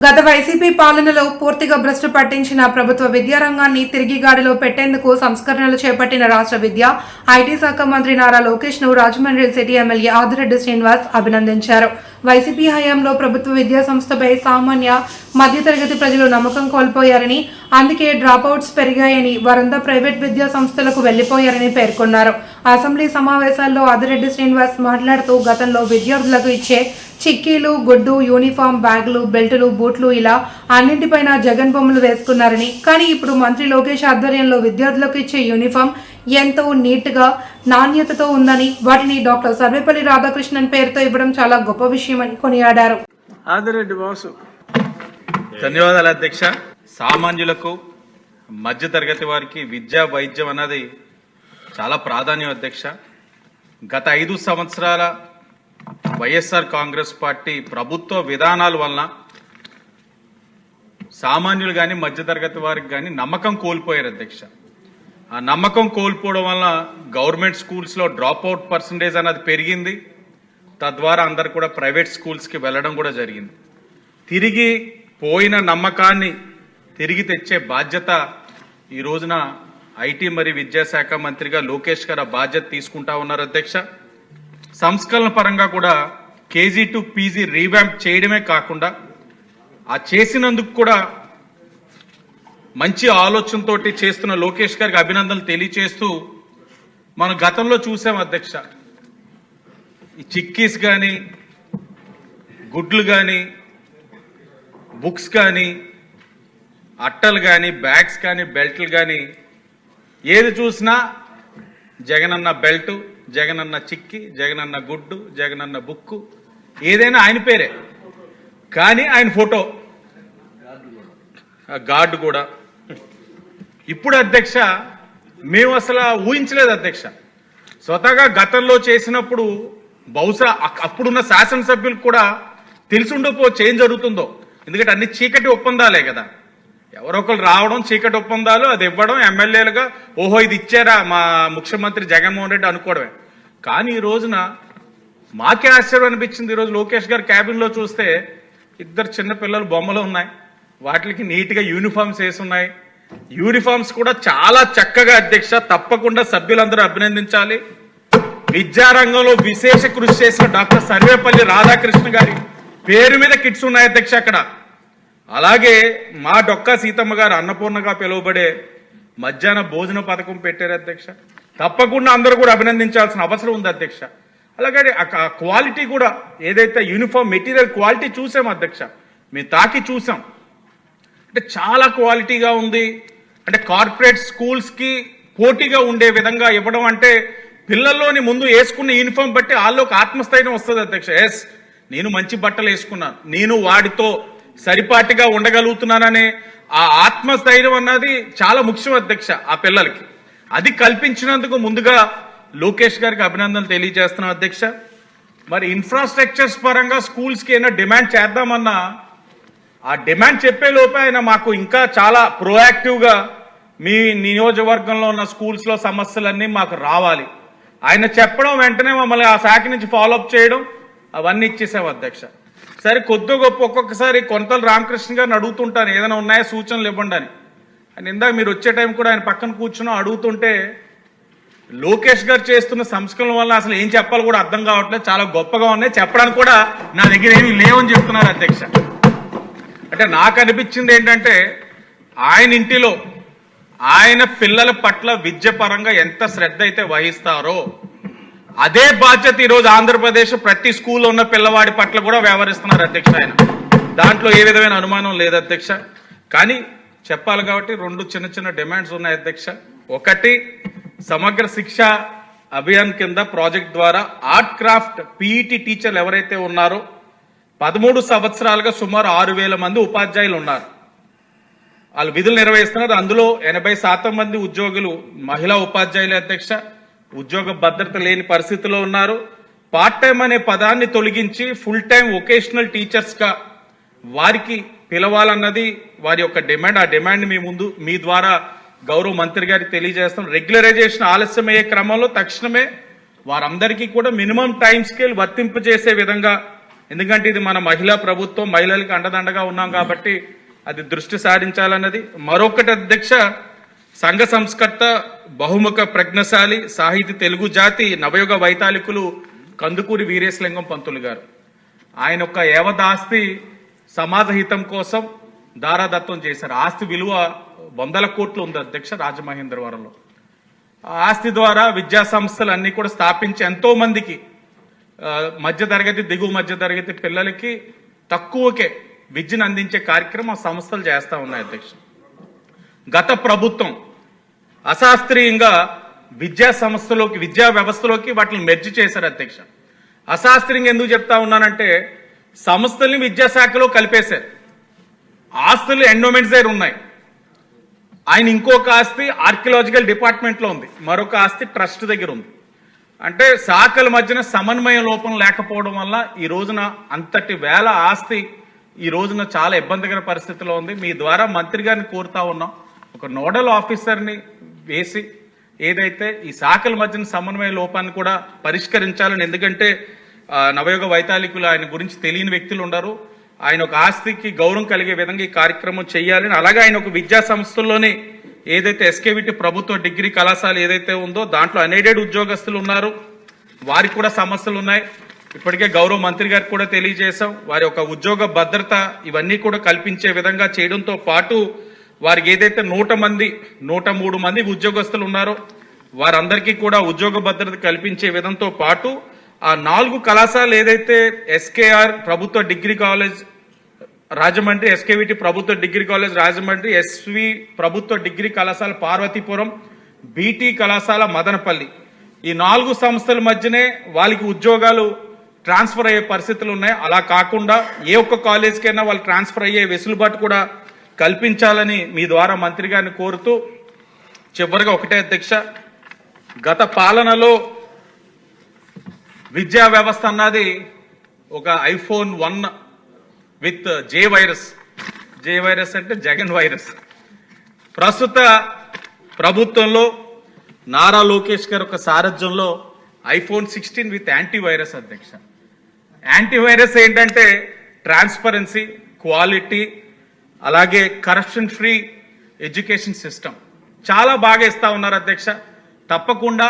గత వైసీపీ పాలనలో పూర్తిగా భ్రష్టు పట్టించిన ప్రభుత్వ విద్యారంగాన్ని తిరిగి గాడిలో పెట్టేందుకు సంస్కరణలు చేపట్టిన రాష్ట్ర విద్య ఐటీ శాఖ మంత్రి నారా లోకేష్ను రాజమండ్రి సిటీ ఎమ్మెల్యే ఆదిరెడ్డి శ్రీనివాస్ అభినందించారు. వైసీపీ హయాంలో ప్రభుత్వ విద్యా సంస్థపై సామాన్య మధ్యతరగతి ప్రజలు నమ్మకం కోల్పోయారని అందుకే డ్రాపౌట్స్ పెరిగాయని వారంతా ప్రైవేట్ విద్యా సంస్థలకు వెళ్ళిపోయారని పేర్కొన్నారు. అసెంబ్లీ సమావేశాల్లో ఆదిరెడ్డి శ్రీనివాస్ మాట్లాడుతూ గతంలో విద్యార్థులకు ఇచ్చే చిక్కీలు గుడ్డు యూనిఫామ్ బ్యాగులు బెల్టులు బూట్లు ఇలా అన్నింటిపైన జగన్ బొమ్మలు వేసుకున్నారని. కానీ ఇప్పుడు మంత్రి లోకేష్ ఆధ్వర్యంలో విద్యార్థులకు ఇచ్చే యూనిఫామ్ ఎంతో నీట్గా నాణ్యతతో ఉందని వాటిని డాక్టర్ సర్వేపల్లి రాధాకృష్ణన్ పేరుతో ఇవ్వడం చాలా గొప్ప విషయమని కొనియాడారు. ధన్యవాదాలు అధ్యక్ష. సామాన్యులకు మధ్యతరగతి వారికి విద్యా వైద్యం అన్నది చాలా ప్రాధాన్యం అధ్యక్ష. గత ఐదు సంవత్సరాల వైఎస్ఆర్ కాంగ్రెస్ పార్టీ ప్రభుత్వ విధానాల వలన సామాన్యులు కానీ మధ్యతరగతి వారికి కానీ నమ్మకం కోల్పోయారు అధ్యక్ష. ఆ నమ్మకం కోల్పోవడం వల్ల గవర్నమెంట్ స్కూల్స్లో డ్రాప్ అవుట్ పర్సంటేజ్ అన్నది పెరిగింది. తద్వారా అందరు కూడా ప్రైవేట్ స్కూల్స్కి వెళ్ళడం కూడా జరిగింది. తిరిగి పోయిన నమ్మకాన్ని తిరిగి తెచ్చే బాధ్యత ఈ రోజున ఐటీ మరియు విద్యాశాఖ మంత్రిగా లోకేష్ గారు బాధ్యత తీసుకుంటా ఉన్నారు అధ్యక్ష. సంస్కరణ పరంగా కూడా కేజీ టు పీజీ రీవ్యాంప్ చేయడమే కాకుండా ఆ చేసినందుకు కూడా మంచి ఆలోచనతో చేస్తున్న లోకేష్ గారికి అభినందనలు తెలియచేస్తూ మనం గతంలో చూసాం అధ్యక్ష. ఈ చిక్కీస్ కానీ గుడ్లు కానీ బుక్స్ కానీ అట్టలు కానీ బ్యాగ్స్ కానీ బెల్ట్లు కానీ ఏది చూసినా జగనన్న బెల్ట్ జగనన్న చిక్కి జగనన్న గుడ్డు జగనన్న బుక్కు. ఏదైనా ఆయన పేరే. కానీ ఆయన ఫోటో. ఆ గార్డు కూడా. ఇప్పుడు అధ్యక్ష మేము అసలు ఊహించలేదు అధ్యక్ష. స్వతహాగా గతంలో చేసినప్పుడు బహుశా అప్పుడున్న శాసనసభ్యులకు కూడా తెలిసి ఉండకపోవచ్చు ఏం జరుగుతుందో. ఎందుకంటే అన్ని చీకటి ఒప్పందాలే కదా. ఎవరో ఒకరు రావడం చీకటి ఒప్పందాలు అది ఇవ్వడం ఎమ్మెల్యేలుగా ఓహో ఇది ఇచ్చారా మా ముఖ్యమంత్రి జగన్మోహన్ రెడ్డి అనుకోవడమే. కానీ ఈ రోజున మాకే ఆశ్చర్యం అనిపించింది. ఈరోజు లోకేష్ గారు క్యాబిన్లో చూస్తే ఇద్దరు చిన్న పిల్లలు బొమ్మలు ఉన్నాయి. వాటికి నీట్గా యూనిఫామ్స్ వేసి ఉన్నాయి. యూనిఫామ్స్ కూడా చాలా చక్కగా అధ్యక్ష తప్పకుండా సభ్యులందరూ అభినందించాలి. విద్యారంగంలో విశేష కృషి చేసిన డాక్టర్ సర్వేపల్లి రాధాకృష్ణ గారి పేరు మీద కిట్స్ ఉన్నాయి అధ్యక్ష అక్కడ. అలాగే మా డొక్కా సీతమ్మ గారు అన్నపూర్ణగా పిలువబడే మధ్యాహ్న భోజన పథకం పెట్టారు అధ్యక్ష. తప్పకుండా అందరూ కూడా అభినందించాల్సిన అవసరం ఉంది అధ్యక్ష. అలాగే ఆ ఆ క్వాలిటీ కూడా ఏదైతే యూనిఫామ్ మెటీరియల్ క్వాలిటీ చూసాం అధ్యక్ష మేము తాకి చూసాం. అంటే చాలా క్వాలిటీగా ఉంది. అంటే కార్పొరేట్ స్కూల్స్కి పోటీగా ఉండే విధంగా ఇవ్వడం అంటే పిల్లల్లోని ముందు వేసుకున్న యూనిఫామ్ బట్టి వాళ్ళకి ఒక ఆత్మస్థైర్యం వస్తుంది అధ్యక్ష. ఎస్ నేను మంచి బట్టలు వేసుకున్నాను. నేను వాడితో సరిపాటిగా ఉండగలుగుతున్నాననే ఆ ఆత్మస్థైర్యం అన్నది చాలా ముఖ్యం అధ్యక్ష ఆ పిల్లలకి. అది కల్పించినందుకు ముందుగా లోకేష్ గారికి అభినందనలు తెలియజేస్తున్నాం అధ్యక్ష. మరి ఇన్ఫ్రాస్ట్రక్చర్స్ పరంగా స్కూల్స్కి ఏమైనా డిమాండ్ చేద్దామన్నా ఆ డిమాండ్ చెప్పే లోపే ఆయన మాకు ఇంకా చాలా ప్రోయాక్టివ్గా మీ నియోజకవర్గంలో ఉన్న స్కూల్స్లో సమస్యలన్నీ మాకు రావాలి. ఆయన చెప్పడం వెంటనే మమ్మల్ని ఆ శాఖ నుంచి ఫాలోఅప్ చేయడం అవన్నీ ఇచ్చేసాం అధ్యక్ష. సరే కొద్ది గొప్ప ఒక్కొక్కసారి కొంతలు రామకృష్ణ గారిని అడుగుతుంటాను ఏదైనా ఉన్నాయా సూచనలు ఇవ్వండి అని. ఆయన ఇందాక మీరు వచ్చే టైం కూడా ఆయన పక్కన కూర్చుని అడుగుతుంటే లోకేష్ గారు చేస్తున్న సంస్కరణ వల్ల అసలు ఏం చెప్పాలో కూడా అర్థం కావట్లేదు చాలా గొప్పగా ఉన్నాయి. చెప్పడానికి కూడా నా దగ్గర ఏమీ లేవని చెప్తున్నారు అధ్యక్ష. అంటే నాకు అనిపించింది ఏంటంటే ఆయన ఇంటిలో ఆయన పిల్లల పట్ల విద్య పరంగా ఎంత శ్రద్ధ అయితే వహిస్తారో అదే బాధ్యత ఈరోజు ఆంధ్రప్రదేశ్ ప్రతి స్కూల్లో ఉన్న పిల్లవాడి పట్ల కూడా వ్యవహరిస్తున్నారు అధ్యక్ష ఆయన. దాంట్లో ఏ విధమైన అనుమానం లేదు అధ్యక్ష. కానీ చెప్పాలి కాబట్టి రెండు చిన్న చిన్న డిమాండ్స్ ఉన్నాయి అధ్యక్ష. ఒకటి సమగ్ర శిక్ష అభియాన్ కింద ప్రాజెక్ట్ ద్వారా ఆర్ట్ క్రాఫ్ట్ పీఈటీ టీచర్లు ఎవరైతే ఉన్నారో పదమూడు సంవత్సరాలుగా సుమారు ఆరు వేల మంది ఉపాధ్యాయులు ఉన్నారు. వాళ్ళు విధులు నిర్వహిస్తున్నారు. అందులో ఎనభై శాతం మంది ఉద్యోగులు మహిళా ఉపాధ్యాయుల అధ్యక్ష. ఉద్యోగ భద్రత లేని పరిస్థితిలో ఉన్నారు. పార్ట్ టైం అనే పదాన్ని తొలగించి ఫుల్ టైం వొకేషనల్ టీచర్స్గా వారికి పిలవాలన్నది వారి యొక్క డిమాండ్ ఆ డిమాండ్ మీ ముందు మీ ద్వారా గౌరవ మంత్రి గారికి తెలియజేస్తాం. రెగ్యులరైజేషన్ ఆలస్యమయ్యే క్రమంలో తక్షణమే వారందరికీ కూడా మినిమం టైం స్కేల్ వర్తింపజేసే విధంగా ఎందుకంటే ఇది మన మహిళా ప్రభుత్వం మహిళలకు అండదండగా ఉన్నాం కాబట్టి అది దృష్టి సారించాలన్నది. మరొకటి అధ్యక్ష సంఘ సంస్కర్త బహుముఖ ప్రజ్ఞశాలి సాహితీ తెలుగు జాతి నవయుగ వైతాళికులు కందుకూరి వీరేశలింగం పంతులు గారు. ఆయన యొక్క ఏవదాస్తి సమాజ హితం కోసం దారాదత్తం చేశారు. ఆస్తి విలువ వందల కోట్లు ఉంది అధ్యక్ష రాజమహేంద్రవరంలో. ఆస్తి ద్వారా విద్యా సంస్థలు అన్నీ కూడా స్థాపించి ఎంతో మందికి మధ్య తరగతి దిగువ మధ్య తరగతి పిల్లలకి తక్కువకే విద్యను అందించే కార్యక్రమం ఆ సంస్థలు చేస్తా ఉన్నాయి అధ్యక్ష. గత ప్రభుత్వం అశాస్త్రీయంగా విద్యా సంస్థలోకి విద్యా వ్యవస్థలోకి వాటిని మెర్జి చేశారు అధ్యక్ష. అశాస్త్రీయంగా ఎందుకు చెప్తా ఉన్నానంటే సంస్థల్ని విద్యాశాఖలో కలిపేశారు. ఆస్తులు ఎండోమెంట్స్ దగ్గర ఉన్నాయి. ఆయన ఇంకొక ఆస్తి ఆర్కియలాజికల్ డిపార్ట్మెంట్లో ఉంది. మరొక ఆస్తి ట్రస్ట్ దగ్గర ఉంది. అంటే శాఖల మధ్యన సమన్వయ లోపం లేకపోవడం వల్ల ఈ రోజున అంతటి వేల ఆస్తి ఈ రోజున చాలా ఇబ్బందికర పరిస్థితిలో ఉంది. మీ ద్వారా మంత్రి గారిని కోరుతా ఉన్నాం. ఒక నోడల్ ఆఫీసర్ని వేసి ఏదైతే ఈ శాఖల మధ్యన సమన్వయ లోపాన్ని కూడా పరిష్కరించాలని ఎందుకంటే నవయుగ వైతాళికులు ఆయన గురించి తెలియని వ్యక్తులు ఉండరు. ఆయన ఒక ఆస్తికి గౌరవం కలిగే విధంగా ఈ కార్యక్రమం చేయాలని అలాగే ఆయన ఒక విద్యా సంస్థల్లోనే ఏదైతే ఎస్కేవిటి ప్రభుత్వ డిగ్రీ కళాశాల ఏదైతే ఉందో దాంట్లో అనేడెడ్ ఉద్యోగస్తులు ఉన్నారు. వారికి కూడా సమస్యలు ఉన్నాయి. ఇప్పటికే గౌరవ మంత్రి గారికి కూడా తెలియజేశాం. వారి యొక్క ఉద్యోగ భద్రత ఇవన్నీ కూడా కల్పించే విధంగా చేయడంతో పాటు వారికి ఏదైతే నూట మంది నూట మూడు మంది ఉద్యోగస్తులు ఉన్నారో వారందరికీ కూడా ఉద్యోగ భద్రత కల్పించే విధంతో పాటు ఆ నాలుగు కళాశాలలు ఏదైతే ఎస్కేఆర్ ప్రభుత్వ డిగ్రీ కాలేజ్ రాజమండ్రి ఎస్కేవిటి ప్రభుత్వ డిగ్రీ కాలేజ్ రాజమండ్రి ఎస్వి ప్రభుత్వ డిగ్రీ కళాశాల పార్వతీపురం బీటీ కళాశాల మదనపల్లి. ఈ నాలుగు సంస్థల మధ్యనే వాళ్ళకి ఉద్యోగాలు ట్రాన్స్ఫర్ అయ్యే పరిస్థితులు ఉన్నాయి. అలా కాకుండా ఏ ఒక్క కాలేజ్కైనా వాళ్ళు ట్రాన్స్ఫర్ అయ్యే వెసులుబాటు కూడా కల్పించాలని మీ ద్వారా మంత్రి గారిని కోరుతూ చివరిగా ఒకటే అధ్యక్ష గత పాలనలో విద్యా వ్యవస్థ అన్నది ఒక iPhone one with J virus. J virus అంటే జగన్ వైరస్. ప్రస్తుత ప్రభుత్వంలో నారా లోకేష్ గారి ఒక సారథ్యంలో iPhone sixteen with anti virus అధ్యక్ష. యాంటీ వైరస్ ఏంటంటే ట్రాన్స్పరెన్సీ క్వాలిటీ అలాగే కరప్షన్ ఫ్రీ ఎడ్యుకేషన్ సిస్టమ్ చాలా బాగా ఇస్తా ఉన్నారు అధ్యక్ష. తప్పకుండా